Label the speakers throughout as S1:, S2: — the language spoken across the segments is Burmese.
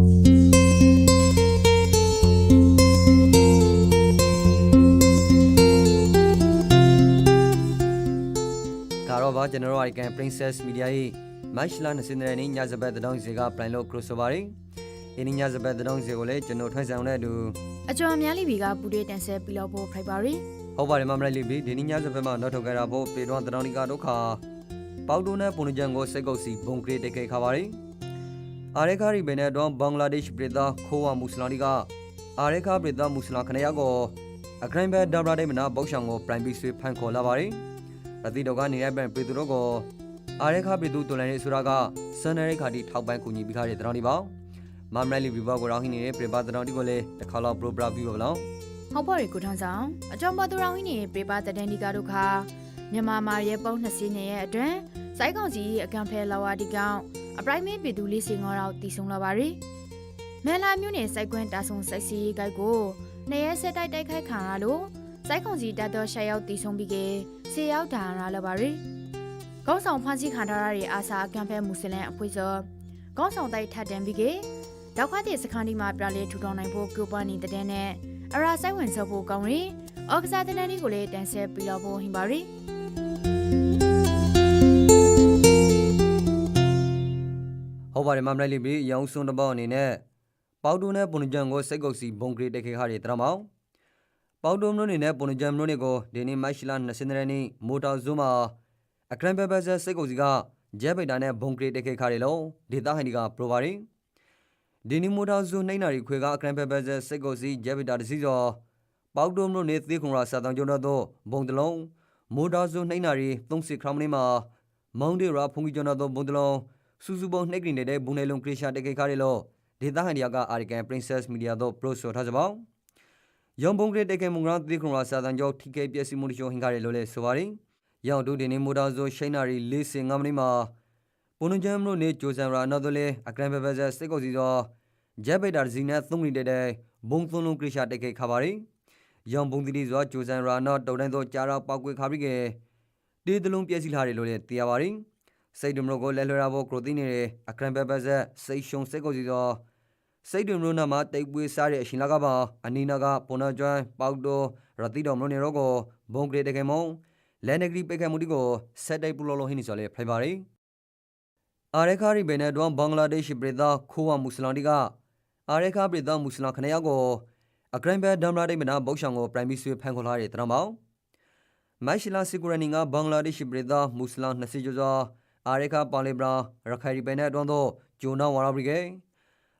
S1: ကတော့ပါကျွန်တော်တို့ Icon Princess Media ရဲ့ March လ20ရက်နေ့ညစပတ်တောင်းစီက plan လို့ crossover ရင်းဒီညစပတ်တောင်းစီကိုလည်းကျွန်တော်ထွန်းဆောင်တဲ့အတူ
S2: အကျော်အများလေးတွေကပူတွေတန်ဆဲပြီးတော့ဖို့ဖိုက်ပါရီ
S1: ဟုတ်ပါတယ်မမလေးလေးပြီးဒီနေ့ညစပတ်မှာနောက်ထုတ်ကြတာဖို့ပေတော်တောင်းဒီကဒုက္ခပေါတိုနဲ့ပုံကြံကိုစိတ်ကုပ်စီဘုံကလေးတက်ခဲ့ခါပါရီအာရခါရီဘယ်နဲ့တော့ဘင်္ဂလားဒေ့ရှ်ပြည်သားခိုးဝမွတ်စလမ်တွေကအာရခါပြည်သားမွတ်စ လမ်ခဏရကိုအကရင်ဘဲဒါဘရာဒေမနာဘောက်ရှောင်ကို prime ပြီးဆွေးဖန်ခေါ်လာပါရီရတိတော့ကနေရပန်ပြည်သူတို့ကိုအာရခပြည်သူတော်လှန်ရေးဆိုတာကစန္ဒရိခါတီထောက်ပံ့ကူညီပေးထားတဲ့တောင်းဒီပေါ့မမရလီဘီဘောကိုရောင်းဟင်းနေတဲ့ပြပတောင်းဒီကိုလည်းတစ်ခါတော့ပရိုဂရမ်ပြီးပါလောက်
S2: ဟောပေါ်ရီကိုထောင်းဆောင်အကျော်မသူရောင်းဟင်းနေပေပါတဒန်ဒီကဒုက္ခမြန်မာမာရဲပုံ20နှစ်ရဲ့အတွင်းစိုက်ကောင်စီအကံဖဲလာဝတီကောင် အပရိုက်မင်းပြည်သူလေးစင်ငေါတော့တည်ဆုံလာပါရီမဲလာမျိုးနယ်စိုက်ကွင်းတာဆုံစိုက်စီရေးဂိုက်ကိုနေရဲဆက်တိုက်တိုက်ခိုက်ခံရလို့စိုက်ကောင်စီတတ်တော်ရှက်ရောက်တည်ဆုံပြီးကဆေရောက်ဒါရလာပါရီကောင်းဆောင်ဖန်စီခံထားရတဲ့အာစာအကံဖဲမွ슬င်အဖွဲ့စောကောင်းဆောင်တိုက်ထပ်တန်ပြီးကတောက်ခတ်တဲ့စခန်းဒီမှာပြလေထူထောင်နိုင်ဖို့ကြိုးပမ်းနေတဲ့နဲ့အရာဆိုင်ဝင်စောဖို့ကောင်းရင်အော်ကစားတဲ့နန်းလေးကိုလည်းတန်ဆက်ပြီးတော့ဖို့ဟင်ပါရီ
S1: ဟုတ်ပါတယ်မမရလီဘီရောင်းစွန်းတပေါအနေနဲ့ပေါတိုနဲ့ပုံကြံကိုစိတ်ကုပ်စီဘုံကလေးတက်ခဲ့ခါတဲ့တရမောင်ပေါတိုမျိုးနေနဲ့ပုံကြံမျိုးနေကိုဒီနေ့မတ်လ20ရက်နေ့မိုတာဇူမှာအကရန်ဘဲဘဲဆစိတ်ကုပ်စီကဂျက်ပိတာနဲ့ဘုံကလေးတက်ခဲ့ခါတယ်လို့ဒေတာဟန်ဒီကပရိုပါရီဒီနီမိုတာဇူနှိမ့်နာရီခွေကအကရန်ဘဲဘဲဆစိတ်ကုပ်စီဂျက်ပိတာတစီစောပေါတိုမျိုးနေသေခုံရာစာတောင်ကျုံတော့ဘုံတလုံးမိုတာဇူနှိမ့်နာရီ30ခရမနေမှာမောင်ဒေရာဖုန်ကြီးကျုံတော့ဘုံတလုံး စူစူပုံနှိပ်ကရင်တဲ့ဘူးနယ်လုံးခရရှာတကေခါရီလို့ဒေတာဟန်ဒီယာကအာရီကန် Princess Media တို့ pro ဆိုထားကြပါယောင်ပုံကရတကေမုံဂရတိခုံရာစာတန်ကျော်ထိကေပျက်စီးမှုတချို့ဟင်ခါရီလို့လဲဆိုပါရင်ယောင်ဒူဒီနေမိုတာဇိုရှိုင်းနာရီလေးစင်ငါမနီမှာပုန်နဂျမ်လို့နေဂျိုဆန်ရာနော်ဒလေအကရန်ဘဘဇက်စိတ်ကိုစီသောဂျက်ဘေတာဇီနဲ့သုံးနေတဲ့ဘုံသုံးလုံးခရရှာတကေခါပါရီယောင်ပုံတီတီဇောဂျိုဆန်ရာနော်တုံတိုင်းသောကြားတော့ပောက်ကွေခါပြီးကေတေးတလုံးပျက်စီးလာတယ်လို့လည်းသိရပါရင် စိတ်ဒုံရိုကိုလဲလွှဲရဖို့ကရိုတီနေတယ်အခရန်ပပဇက်စိတ်ရှုံစိတ်ကိုစီသောစိတ်ဒုံရိုနာမှာတိတ်ပွေးစားတဲ့အရှင်လာကပါအနီနာကပွန်နာကျွမ်းပေါက်တိုရတိတော်မလို့နေရောကိုဘုံကလေးတကယ်မုံလဲနဂရီပိတ်ခတ်မှုတီကိုဆက်တိုက်ပူလောလောဟင်းနေစော်လေဖိုင်ပါရီအာရခါရီဘယ်နဲ့တွန်းဘင်္ဂလားဒေ့ရှ်ပြည်သားခိုးဝမွတ်စလမ်တီကအာရခါပြည်သားမွတ်စလမ်ခဏယောက်ကိုအခရန်ပဒမ်ရာဒိမနာဘောက်ရှောင်ကိုပရိုင်မီဆွေဖန်ခေါ်လာတဲ့တရမောင်မိုင်ရှလာစီကူရနီကဘင်္ဂလားဒေ့ရှ်ပြည်သားမွတ်စလမ်20ကျော်စွာ အာရခပါလီဘရာရခိုင်ရီပန်တဲ့အတွန်းသောဂျိုနာဝါရာဘရီဂေ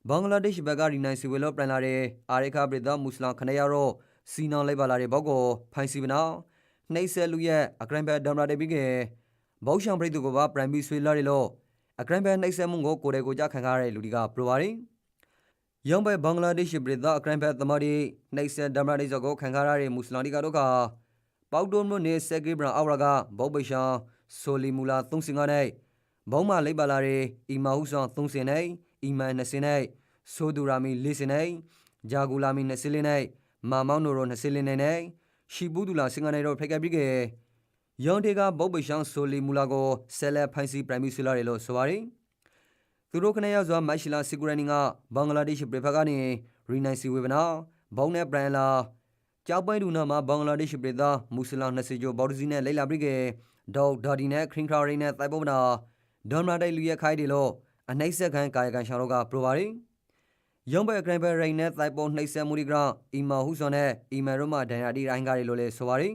S1: ဘင်္ဂလားဒေ့ရှ်ဘက်ကရီနိုင်စီဝေလောပြန်လာတဲ့အာရခပရိသမွတ်စလမ်ခဏရတော့စီနောင်းလိုက်ပါလာတဲ့ဘောက်ကိုဖိုင်စီပနာနှိမ့်ဆဲလူရဲ့အကရန်ဘက်ဒမ်ရာတေဘီကေဘောက်ရှောင်ပရိသူကပါပရမ်ဘီဆွေလာရလို့အကရန်ဘက်နှိမ့်ဆဲမှုကိုကိုယ်တိုင်ကိုကြခံရတဲ့လူဒီကပရိုပါရီယောင်ဘက်ဘင်္ဂလားဒေ့ရှ်ပရိသအကရန်ဘက်သမားဒီနှိမ့်ဆဲဒမ်ရာတေဇောကိုခံရတဲ့မွတ်စလမ်ဒီကတော့ကပေါက်တုံးမြို့နေဆက်ကီဘရာအော်ရာကဘောက်ပိရှောင်း ဆိုလီမူလာ35နဲ့ဘုံမလိပ်ပါလာရေအီမာဟုဆောင်3စင်နဲ့အီမန်2စင်နဲ့ဆိုဒူရာမီ4စင်နဲ့ဂျာဂူလာမီ2စင်လေးနဲ့မာမောင်နိုရို2စင်လေးနဲ့ရှီဘူးဒူလာစင်ကနေတော့ဖိတ်ကပ်ပြီးကယောင်တေကဘုတ်ပိရှောင်းဆိုလီမူလာကိုဆဲလက်ဖိုင်စီပရိုင်မီဆူလာရေလို့ဆိုပါရီသူတို့ခနဲ့ရောက်စွာမက်ရှီလာစီကူရနီကဘင်္ဂလားဒေ့ရှ်ပြည်ဖက်ကနေရီနိုင်စီဝေဗနာဘုံနဲ့ပရန်လာကြောက်ပွဲဒူနာမှာဘင်္ဂလားဒေ့ရှ်ပြည်သားမွတ်စလမ်20ကျော်ဘော်ဒစီနဲ့လိလာပြီးက ဒေါက်ဒါဒီနဲ့ခရင်ခရာရီနဲ့တိုင်ပေါ်မနာဒေါ်မလာတိုက်လူရခိုင်ဒီလို့အနှိမ့်ဆက်ခံကာယကံရှောင်းတို့ကပရိုပါရီယောင်ဘဲဂရန်ဘဲရိန်နဲ့တိုင်ပေါ်နှိမ့်ဆက်မှုဒီကရအီမာဟုဆွန်နဲ့အီမန်ရိုမာဒန်ယာဒီရိုင်းကားတွေလို့လဲဆိုပါရီ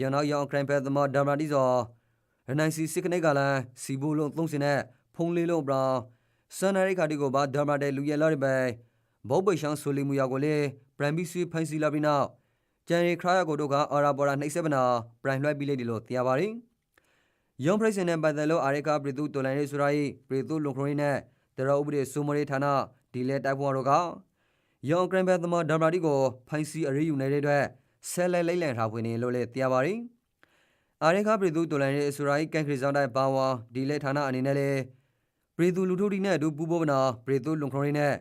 S1: ယောင်နောက်ယောင်ဂရန်ဘဲသမဒေါ်မလာဒီဆိုရနိုင်စီစစ်ကနေကလန်စီဘူလုံးသုံးစင်နဲ့ဖုံးလေးလုံးပရာစန်နရိခါဒီကိုပါဒေါ်မလာတဲ့လူရလာတဲ့ပဲဘောပိရှောင်းဆိုလီမူယာကိုလေပရမ်ဘီဆွေဖိုင်စီလာပြီးနောက်ကျန်ရီခရာယာကိုတို့ကအာရာဘော်ရာနှိမ့်ဆက်ပနာပရိုင်လွှဲပြီးလေဒီလို့သိရပါရီယော င်ပရိစင်နဲ့ပတ်သက်လို့အာရခပရိသူတော်လိုင်းရေးဆိုရာဤပရိသူလုံခရိုင်းနဲ့တရဥပဒေစုမရိဌာနဒီလေတိုက်ပွားတော့ကယောင်ဂရန်ဘဲသမဒမ်ရာဒီကိုဖိုင်စီအရေးယူနေတဲ့အတွက်ဆဲလဲလိမ့်လန်ထားဖွင့်နေလို့လေသိရပါရီအာရခပရိသူတော်လိုင်းရေးဆိုရာဤကန်ခရီဇောင်းတိုင်းပါဝါဒီလေဌာနအနေနဲ့လေပရိသူလူထုဒီနဲ့အတူပူးပေါင်းမနာပရိသူလုံခရိုင်းနဲ့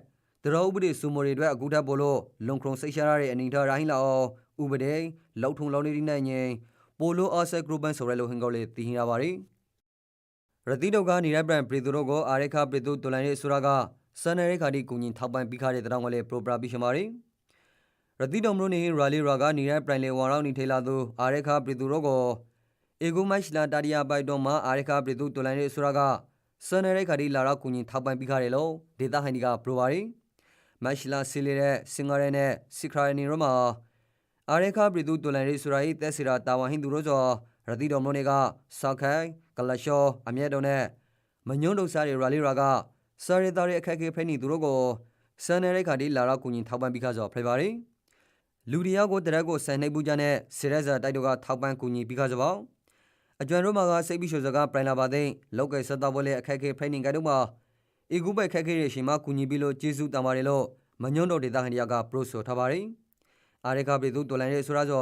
S1: တရဥပဒေစုမရိအတွက်အခုထပ်ပေါ်လို့လုံခရုံစိတ်ရှာရတဲ့အနေထားရိုင်းလာအောင်ဥပဒေလောက်ထုံလောင်းနေဒီနဲ့ငင် ပိုလိုအာဆက်ဂရုပန်ဆိုရဲလိုဟင်ကောလေတည်ဟင်ရပါရီရတိတော့ကနေရပန်ပရီသူတို့ကိုအာရခပရီသူတိုလိုင်းရေးဆိုတာကစန်နရဲခါဒီကူညီထောက်ပံ့ပြီးခါတဲ့တောင်းကလေးပရိုပရာပြီးရှမာရီရတိတော်မလို့နေရာလီရာကနေတဲ့ပရိုင်လေဝါရောက်နေထေလာသူအာရခပရီသူရောကိုအေဂူမိုက်ရှလာတာရီယာပိုက်တော်မှာအာရခပရီသူတူလိုင်းရဲဆိုရာကစန်နရဲခါဒီလာရောက်ကူညီထောက်ပံ့ပြီးခါတယ်လို့ဒေတာဟိုင်ဒီကပရိုပါရီမက်ရှလာဆီလီရဲ့စင်ဂါရဲနဲ့စီခရိုင်နီရောမှာ အာရခပရီသူတူလိုင်းရဲဆိုရာဤတက်စီရာတာဝန်ဟင်သူရောဆိုရတိတော်မလို့နေကဆောက်ခိုင်ကလရှောအမြဲတုံနဲ့မညွန်းဒုစားရီရာလီရာကစာရီတာရီအခက်အခဲဖိနေသူတို့ကိုစန်နရဲခါဒီလာရောက်ကူညီထောက်ပံ့ပြီးခါဆိုဖိပါရီလူတယောက်ကိုတရက်ကိုဆန်နှိပ်ပူကြတဲ့စီရက်ဇာတိုက်တို့ကထောက်ပံ့ကူညီပြီးခါကြပါအကျွမ်းတို့မှာကစိတ်ပြီးရှုစကားပရိုင်လာပါတဲ့လောက်ကစတော်ဘလေအခက်အခဲဖိနေကြတို့မှာအေကူပဲခက်ခဲရရှိမှကူညီပြီးလို့ကျေးဇူးတမပါတယ်လို့မညွန့်တို့ဒေတာဟန်ဒီယာကပရိုဆိုထားပါတယ် အာရကပြည်သူတော်လိုင်းရဲ့ဆိုရဆို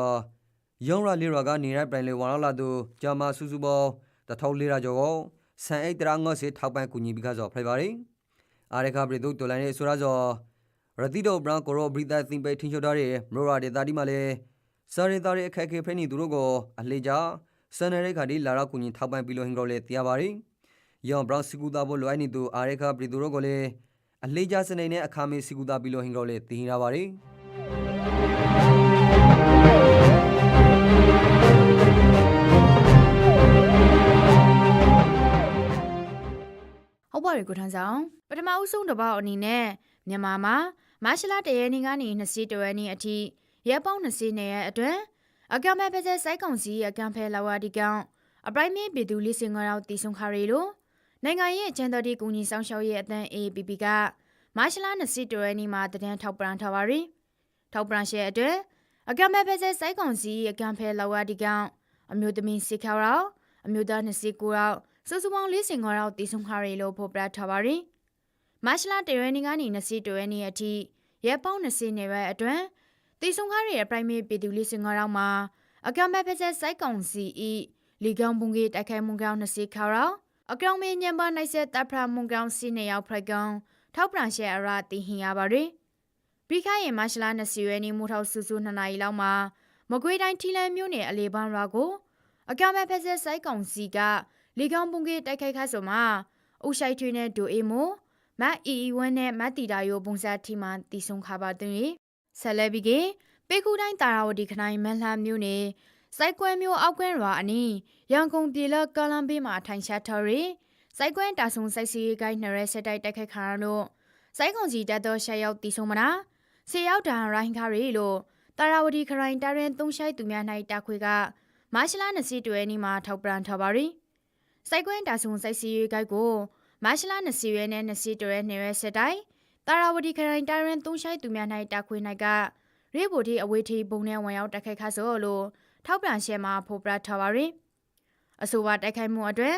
S1: ယောင်ရလီရာကနေရပရိုင်လေဝါလာသူဂျာမာဆူဆူဘောတထောက်လေးရာကျော်ကိုဆန်အိတ်တရာငေါ့စီထောက်ပံ့ကူညီပြီးခါဆိုဖိပါတယ်အာရကပြည်သူတော်လိုင်းရဲ့ဆိုရဆိုရတိတော်ဘရန်ကိုရိုဘရီတာသင်ပဲထင်းချောထားတဲ့မရိုရာဒေတာဒီမှာလဲစာရီတာရဲ့အခက်အခဲဖိနေသူတို့ကိုအလှေကြစန်နရဲခါဒီလာရကူညီထောက်ပံ့ပြီးလို့ဟင်ကောလေတရားပါရီယောင်ဘရန်စီကူတာဘလိုအိုင်းနေသူအာရခပရီသူတို့ကိုလေအလှေကြစနေနဲ့အခါမေစီကူတာပြီးလို့ဟင်ကောလေတည်နေတာပါရီ
S2: ဟုတ်ပါပြီကိုထန်းဆောင်ပထမအဦးဆုံးတစ်ပေါက်အနေနဲ့မြန်မာမှာမတ်လတရဲနေ့ကနေ20တရဲနေ့အထိရက်ပေါင်း20နဲ့ရဲ့အတွင်းအကံမဲ့ပဲစိုက်ကောင်စီအကံဖဲလာဝဒီကောင်အပရိုင်မေပြည်သူလေးစင်ငေါတော့တီဆုံခါရီလိုနိုင်ငံရဲ့ချန်တော်တီကူညီဆောင်ရှောက်ရဲ့အတန်း APP ကမတ်လ20တရဲနေ့မှာတဒန်းထောက်ပံ့ထားပါရီထောက်ပံ့ရှဲအတွက်အကံမဲ့ပဲစိုက်ကောင်စီအကံဖဲလာဝဒီကောင်အမျိုးသမီးစစ်ခေါရောအမျိုးသား29ရော စုစုပေါင်း၄၅ရောက်တည်ဆုံခါရီလို့ဖော်ပြထားပါရီမတ်လတရနေ့ကနေ20တရနေ့အထိရက်ပေါင်း20နေပဲအတွင်းတည်ဆုံခါရီရဲ့ primary ပြည်သူ၄၅ရောက်မှာအကံမဲ့ဖက်ဆက်စိုက်ကောင်စီဤလီကောင်ပုံကြီးတိုက်ခိုက်မှုကောင်20ခါရောက်အကောင်မင်းညံပါနိုင်ဆက်တပ်ဖရာမှုကောင်စီနေရောက်ဖရကောင်ထောက်ပံရှဲအရာတည်ဟင်ရပါရီပြီးခိုင်ရဲ့မတ်လ20ရက်နေ့မိုးထောက်စုစု2နာရီလောက်မှာမကွေးတိုင်းထီလန်မြို့နယ်အလေပန်းရွာကိုအကံမဲ့ဖက်ဆက်စိုက်ကောင်စီက လီကောင်ပုံကေတိုက်ခိုက်ခါဆိုမှာအုတ်ရှိုက်ထွေးနဲ့ဒိုအေမိုမတ်အီအီဝန်းနဲ့မတ်တီတာယိုပုံစံထီမှတီဆုံခါပါတွင်ဆက်လက်ပြီးကေပေကူတိုင်းတာရာဝတီခနိုင်မန်လှမျိုးနေစိုက်ကွဲမျိုးအောက်ကွင်းရွာအနီးရန်ကုန်ပြည်လကလမ်ဘေးမှာထိုင်ချထော်ရီစိုက်ကွင်းတာဆုံစိုက်စီကိုင်းနရဲဆက်တိုက်တိုက်ခိုက်ခါရလို့စိုက်ကောင်စီတက်တော့ရှက်ရောက်တီဆုံမနာဆေရောက်တာရိုင်းခါရီလို့တာရာဝတီခရိုင်တာရင်သုံးရှိုက်သူများ၌တာခွေကမတ်လ20တွဲနီမှာထောက်ပံ့ထားပါရီ စိုက်ကွင်းတာဆုံစိုက်စီရွေးကိုက်ကိုမတ်လ20ရက်နဲ့20ရက်နေ့ရက်ဆက်တိုင်းတာရာဝတီခရိုင်တာရင်သုံးရှိုက်သူများ၌တာခွေ၌ကရေဘိုတီအဝေးထီဘုံနဲ့ဝင်ရောက်တိုက်ခိုက်ခါဆိုလို့ထောက်ပြန်ရှဲမှာဖော်ပြထားပါရယ်အဆိုပါတိုက်ခိုက်မှုအတွက်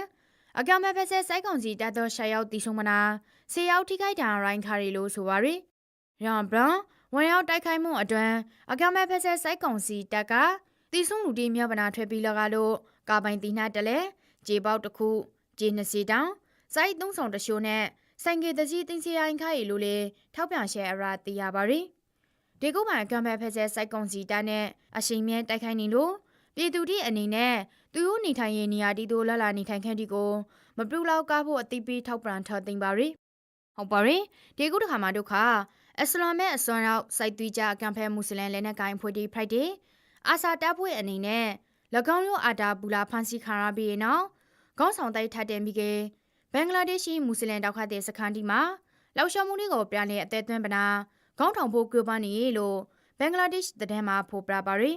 S2: အကမဖက်ဆက်စိုက်ကောင်စီတပ်တော်ရှာရောက်တီဆုံမနာဆေရောက်ထိခိုက်တာရိုင်းခါရီလို့ဆိုပါရယ်ရန်ဘရန်ဝင်ရောက်တိုက်ခိုက်မှုအတွက်အကမဖက်ဆက်စိုက်ကောင်စီတပ်ကတီဆုံလူတီမြောက်ပနာထွက်ပြီးလကလို့ကာပိုင်တီနာတလဲ ကြေပေါက်တစ်ခုကြေ20တောင်စိုက်သုံးဆောင်တရှိုးနဲ့ဆိုင်ကေတကြီးတင်းစီရိုင်းခိုင်လို့လေထောက်ပြန်ရှဲအရာသိရပါရီဒီကုမှန်ကံဖက်ဖက်ဆဲစိုက်ကုံစီတာနဲ့အရှိန်မြဲတိုက်ခိုင်းနေလို့ပြည်သူတိအနေနဲ့သူတို့နေထိုင်ရေးနေရာတီတို့လလာနေထိုင်ခန့်ဒီကိုမပြုတ်လောက်ကားဖို့အတိပေးထောက်ပြန်ထားသိမ့်ပါရီဟုတ်ပါရီဒီကုတခါမှာဒုက္ခအစ္စလာမ်ရဲ့အစွမ်းရောက်စိုက်သွေးကြကံဖက်မွတ်စလင်လက်နက်ကိုင်ဖွဲ့တီဖရိုက်ဒေအာစာတပ်ဖွဲ့အနေနဲ့၎ င်းတို့အာတာဘူလာဖန်စီခါရပြီးရင်နောက်ခေါင်းဆောင်တိုက်ထပ်တင်ပြီးကဘင်္ဂလားဒေ့ရှ်မွတ်စလင်တောက်ခတ်တဲ့စခန်းဒီမှာလောက်ရှော်မှုတွေကိုပြန်လည်အသက်သွင်းပနာခေါင်းထောင်ဖို့ကြိုးပမ်းနေလို့ဘင်္ဂလားဒေ့ရှ်တည်မှာဖိုးပြပါရီ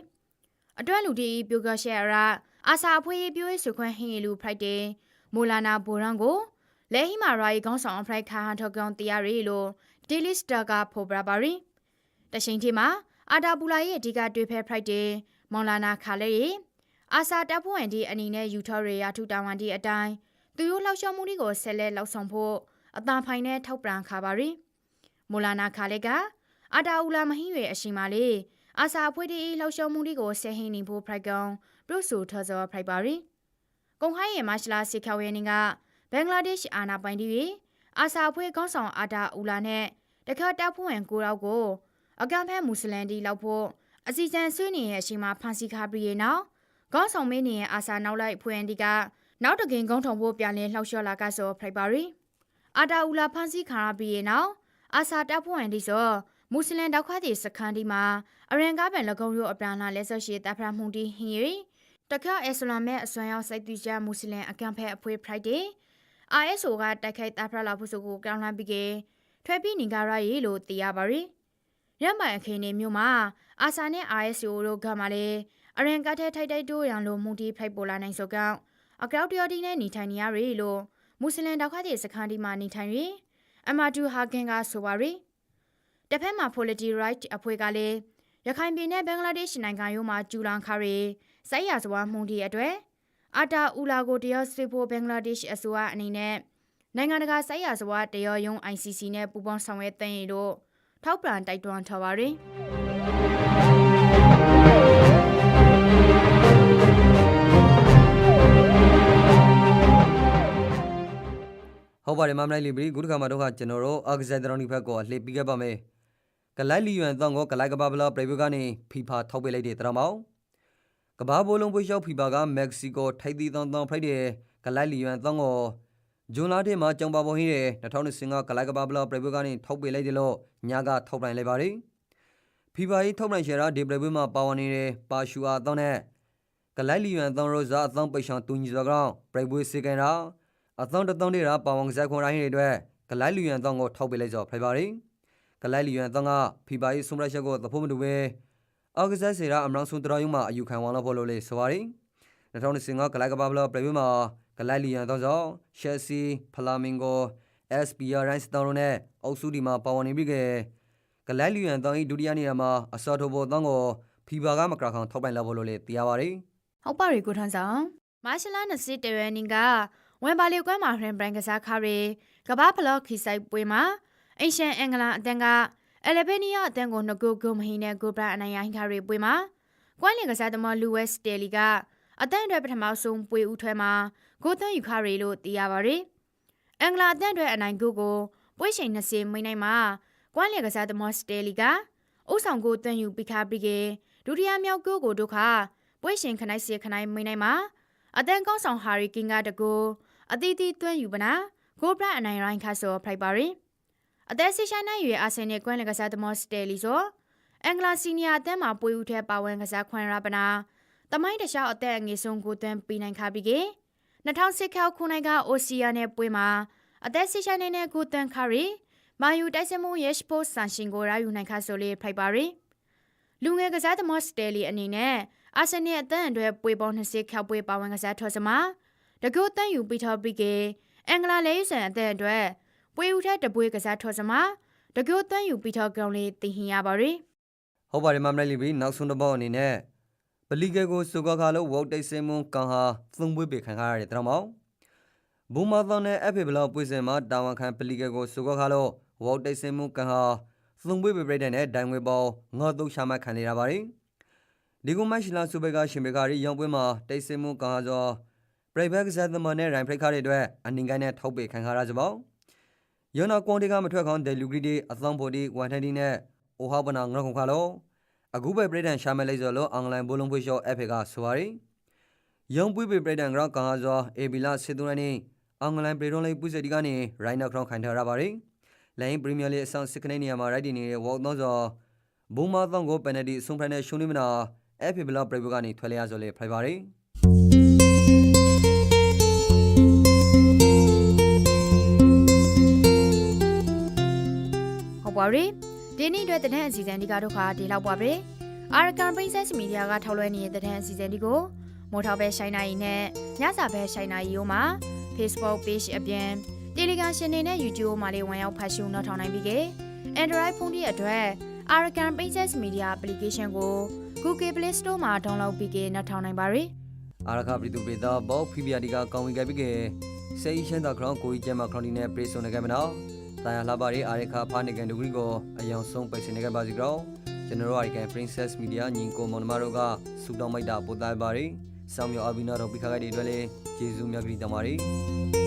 S2: အတွဲလူတီပြိုကရှဲရာအာစာအဖွေးပြိုးဆွခွန်းဟင်းလူဖရိုက်တဲ့မိုလာနာဘိုရန်ကိုလဲဟီမာရာရီခေါင်းဆောင်အဖရိုက်ခါဟန်ထောက်ကောင်တရားရီလို့ဒေလီစတာကဖိုးပြပါရီတရှိန်ทีမှာအာဒါဘူလာရဲ့အဓိကတွေ့ဖဲဖရိုက်တဲ့မောင်လာနာခါလဲရီ အာစာတပ်ဖွဲ့ဝင်ဒီအနေနဲ့ယူထော်ရီယာထူတာဝန်ဒီအတိုင်းသူတို့လှောက်ရှော့မှုတွေကိုဆက်လက်လှောက်ဆောင်ဖို့အသာဖိုင်နဲ့ထောက်ပံ့ခါပါရီမိုလာနာခါလက်ကအတာအူလာမဟင်းရွေအရှိမာလေးအာစာအဖွဲတီလှောက်ရှော့မှုတွေကိုဆဲဟင်းနေဖို့ဖရိုက်ကောင်ပရုဆူထော်ဇော်ဖရိုက်ပါရီကုံခိုင်းရဲ့မရှလာစီခေါဝဲနင်းကဘင်္ဂလားဒေ့ရှ်အာနာပိုင်တီအာစာအဖွဲခေါင်းဆောင်အာတာအူလာနဲ့တခါတပ်ဖွဲ့ဝင်ကိုရောက်ကိုအကန့်ဖက်မွတ်စလန်တီလောက်ဖို့အစီအစဉ်ဆွေးနေရဲ့အရှိမာဖန်စီခါပြီးရဲ့နောက် ခေါင်းဆောင်မင်းနေရဲ့အာစာနောက်လိုက်ဖွင့်ဒီကနောက်တကင်ကုန်းထုံဖို့ပြန်လည်လှောက်လျှော့လာကဆိုဖရိုက်ပါရီအာတာအူလာဖန်စီခံရပြီးရင်နောက်အာစာတပ်ဖွဲ့ဝင်ဒီဆိုမွတ်စလင်တောက်ခွတဲ့စခန်းဒီမှာအရင်ကားပန်လကုံရိုအပရန်လာလက်ဆော့ရှိတပ်ဖရမှုတီဟင်ရီတခါအစ္စလာမ်ရဲ့အစွမ်းရောက်စိတ်တူချမွတ်စလင်အကန့်ဖဲအဖွေးဖရိုက်ဒေ ISO ကတိုက်ခိုက်တပ်ဖရလာဖို့ဆိုကိုကောင်းလှမ်းပြီးကထွဲပြီးနေကြရရေးလို့သိရပါရီရမိုင်အခင်းနေမြို့မှာအာဆာနဲ့ ISO တို့ကမှလည်း အရင်ကတဲ့ထိုက်တိုက်တိုးရန်လို့မူတီဖိုက်ပေါ်လာနိုင်စောကောင်းအကောက်တရတီနဲ့နေထိုင်နေရရီလို့မွတ်စလင်တောက်ခတဲ့စခန်းဒီမှာနေထိုင်ရီအမတူဟာကင်ကဆိုပါရီတစ်ဖက်မှာ Polity Right အဖွဲ့ကလည်းရခိုင်ပြည်နယ်ဘင်္ဂလားဒေ့ရှ်နိုင်ငံရိုးမှာကျူလောင်ခါရီစိုက်ရစွာမှုန်တီအတွက်အာတာအူလာကိုတရားစွေဖို့ဘင်္ဂလားဒေ့ရှ်အစိုးရအနေနဲ့နိုင်ငံတကာစိုက်ရစွာတရားရုံး ICC နဲ့ပူးပေါင်းဆောင်ရွက်တဲ့ရင်တို့ထောက်ပံ့တိုက်တွန်းထားပါရီ
S1: ဟုတ်ပါတယ်မမလိုက်လီဘရီခုတစ်ခါမှတော့ကကျွန်တော်တို့အာဂဇက်တရောနီဖက်ကိုအလှည့်ပြီးခဲ့ပါမယ်ကလိုက်လီယွန်တောင်းကိုကလိုက်ကဘာဘလာပရိဗုကနေဖီဖာထောက်ပေးလိုက်တဲ့တရမောင်ကဘာဘိုလုံးပွေးလျှောက်ဖီဖာကမက္ကဆီကိုထိုက်တီတောင်းတောင်းဖရိုက်တဲ့ကလိုက်လီယွန်တောင်းကိုဂျွန်လာတဲ့မှာကြောင်ပါပေါ်ဟင်းတဲ့2025ကလိုက်ကဘာဘလာပရိဗုကနေထောက်ပေးလိုက်တယ်လို့ညာကထောက်ပံ့လိုက်ပါတယ်ဖီဖာကြီးထောက်ပံ့ရှယ်ရာဒီပရိဗုမှာပါဝင်နေတဲ့ပါရှူအာတောင်းနဲ့ကလိုက်လီယွန်တောင်းရိုဇာအသောပိတ်ဆောင်တူညီစွာကောင်ပရိဗုစေကန်ရာ အသောတသောတဲ့ရာပါဝန်ဇက်ခွန်ရိုင်းတွေအတွက်ကလိုက်လီယန်တောင်းကိုထောက်ပေးလိုက်ကြောဖိုင်ပါရီကလိုက်လီယန်တောင်းကဖီပါရီဆုမရချက်ကိုသဖို့မတူပဲအောက်ကစားစေရာအမလောင်ဆွန်တရာယုံမှာအယူခံဝါလို့ဖို့လို့လေဆိုပါရီ2025ကလိုက်ကဘာဘလပရိဝမှာကလိုက်လီယန်တောင်းကြောင့်ရှယ်ဆီဖလာမင်ဂို SPR ရိုင်းစတောင်းနဲ့အုပ်စုဒီမှာပါဝင်နေပြီးကကလိုက်လီယန်တောင်းဤဒုတိယနေရာမှာအစောထိုဘောတောင်းကိုဖီပါကမကရခေါင်ထောက်ပိုင်လာဖို့လို့လေသိရပါရီ
S2: ဟုတ်ပါရီကိုထန်းဆောင်မာရှလာ20တရနင်က ဝန်ပါလီကွမ်းမှာဟရင်ဘရန်ကစားခါရီကဘာဖလော့ခီဆိုင်ပွဲမှာအင်ရှင်အင်္ဂလာအတန်ကအယ်လ်ဘေးနီးယားအတန်ကိုနဂိုဂိုမဟီနဲ့ဂိုဘရာအနိုင်ရိုင်းခါရီပွဲမှာကွမ်းလင်ကစားသမားလူဝက်စတယ်လီကအတန်အတွက်ပထမဆုံးပွဲဦးထွဲမှာဂိုသွန်းယူခါရီလို့သိရပါရီအင်္ဂလာအတန်အတွက်အနိုင်ဂိုကိုပွဲချိန်20မိနစ်မှာကွမ်းလင်ကစားသမားစတယ်လီကအုပ်ဆောင်ကိုသွန်းယူပြီးခါပြီးကဒုတိယမြောက်ဂိုကိုဒုခပွဲရှင်ခနိုင်စီခနိုင်မိနစ်မှာအတန်ကောင်းဆောင်ဟာရီကင်ကတကူ အသီးသီးသွင်းယူပနာဂိုဘရအနိုင်ရိုင်းခါဆိုဖရိုက်ပါရီအသက်ဆီရှိုင်းနိုင်ရွေအာဆင်နယ်ကွင်းလကစားသမော့စတယ်လီဆိုအင်္ဂလာစီနီယာအသင်းမှာပွေဦးထဲပါဝင်ကစားခွင့်ရပနာတမိုင်းတခြားအသက်အငယ်ဆုံးကိုသွင်းပြီးနိုင်ခါပြီးကေ2006ခေါခုနိုင်ကအိုစီယာနဲ့ပွဲမှာအသက်ဆီရှိုင်းနိုင်တဲ့ကိုသွင်းခါရီမာယူတိုက်စမှုယက်ပို့ဆန်ရှင်ကိုရယူနိုင်ခါဆိုလေဖရိုက်ပါရီလူငယ်ကစားသမော့စတယ်လီအနေနဲ့အာဆင်နယ်အသင်းအတွက်ပွေပေါင်း20ခောက်ပွေပါဝင်ကစားထော်စမှာ တကုတ်တန်ယူပြီးထော်ပြီးကအင်္ဂလာလဲယူဆန်အသက်အတွက်ပွေဦးထက်တပွေကစားထော်စမှာတကုတ်တန်ယူပြီးထော်ကောင်လေးတင်ဟင်ရပါရီ
S1: ဟုတ်ပါတယ်မမလိုက်လီဘီနောက်ဆုံးတစ်ပေါက်အနေနဲ့ပလီကေကိုစုကခါလို့ဝေါတိတ်စင်မွန်ကန်ဟာသုံးပွေပေခံခါရတယ်တရမောင်ဘူမာသောနဲ့အဖေဘလောက်ပွေစင်မှာတာဝန်ခံပလီကေကိုစုကခါလို့ဝေါတိတ်စင်မွန်ကန်ဟာသုံးပွေပေပြတဲ့နဲ့ဒိုင်ငွေပေါင်းငေါတုတ်ရှာမခံနေရပါရီဒီကုမရှိလာစုဘေကရှင်ဘေကာရီရောင်းပွဲမှာတိတ်စင်မွန်ကန်ဟာဆို ပရိဘက်ဇက်သမနဲ့ရိုင်ဖရိခါတွေအတွက်အနင်ကိုင်းနဲ့ထောက်ပေခံခါရကြပေါ့ယောနာကွန်တီကမထွက်ခေါင်ဒယ်လူဂရီဒီအသောင်းဖိုဒီဝန်ထန်ဒီနဲ့အိုဟာဘနာငရခုန်ခါလို့အခုပဲပြည်တန်ရှာမဲလိုက်စောလို့အင်္ဂလန်ဘိုလုံးဖွေးရှော့အဖေကဆိုပါရီယုံပွေးပေပြည်တန်ကရောကန်ဟာဇောအေဘီလာစစ်တူရနီအင်္ဂလန်ပြည်တော်လေးပုစတီကနေရိုင်းနောက်ခေါင်ခိုင်ထားရပါရီလိုင်းပရီးမီယာလိအဆောင်စစ်ကနေနေရာမှာရိုက်တီနေတဲ့ဝေါသောဇောဘုံမသောင်းကိုပယ်နယ်တီဆွန်ဖရန်နဲ့ရှုံးနေမနာအဖေဘလာပရိဘကနေထွက်လျရစောလေဖိုင်ပါရီ
S2: ပါရီဒီနေ့အတွက်တဲ့တဲ့အစီအစဉ်ဒီကတော့ခါဒီလောက်ပါပဲအာရကန်ပရိသတ်မီဒီယာကထောက်လွှဲနေတဲ့တဲ့အစီအစဉ်ဒီကိုမိုးထောက်ပဲရှိုင်းနိုင်နဲ့ညစာပဲရှိုင်းနိုင်ရိုးမှာ Facebook page အပြင် Telegram ရှင်တွေနဲ့ YouTube မှာလေးဝင်ရောက်ဖတ်ရှုနောက်ထောင်နိုင်ပြီကေ Android ဖုန်းတွေအတွက် Arakan Princess Media application ကို Google Play Store မှာ download ပြီးကေနောက်ထောင်နိုင်ပါရီ
S1: အာရခပရိတုပေတာဘောဖိပြာဒီကကောင်းဝီကပိကေစေရှန်တာခရောင်းကိုကြီးကျမခရောင်းဒီနဲ့ပရိစုံနေကြမနော် တာယာလှပါရီအာရခဖာနေကန်ဒူဂရီကိုအယောင်ဆုံးပိတ်စင်နေကြပါစီကြောကျွန်တော်တို့အာရကန် Princess Media ညီကိုမောင်နှမတို့ကစူတောင်းမိုက်တာပို့သားပါရီစောင်းမြော်အဘိနာတို့ပိခါကြတဲ့အတွက်လည်းကျေးဇူးများကြီးတင်ပါတယ်